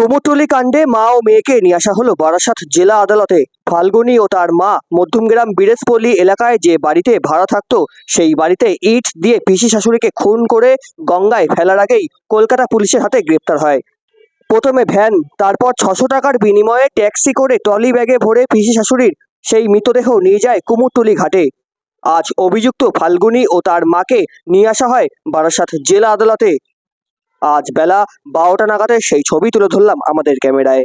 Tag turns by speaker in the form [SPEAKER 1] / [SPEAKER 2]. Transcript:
[SPEAKER 1] কুমোরটুলি কাণ্ডে মা ও মেয়েকে নিয়ে আসা হলো বারাসাত জেলা আদালতে। ফাল্গুনি ও তার মা মধ্যমগ্রাম বিরেশপল্লী এলাকায় যে বাড়িতে ভাড়া থাকতো, সেই বাড়িতে ইট দিয়ে পিসি শাশুড়িকে খুন করে গঙ্গায় ফেলার আগেই কলকাতা পুলিশের হাতে গ্রেপ্তার হয়। প্রথমে ভ্যান, তারপর ছশো টাকার বিনিময়ে ট্যাক্সি করে ট্রলি ব্যাগে ভরে পিসি শাশুড়ির সেই মৃতদেহ নিয়ে যায় কুমোরটুলি ঘাটে। আজ অভিযুক্ত ফাল্গুনি ও তার মাকে নিয়ে আসা হয় বারাসাত জেলা আদালতে। আজ বেলা বারোটা নাগাদে সেই ছবি তুলে ধরলাম আমাদের ক্যামেরায়।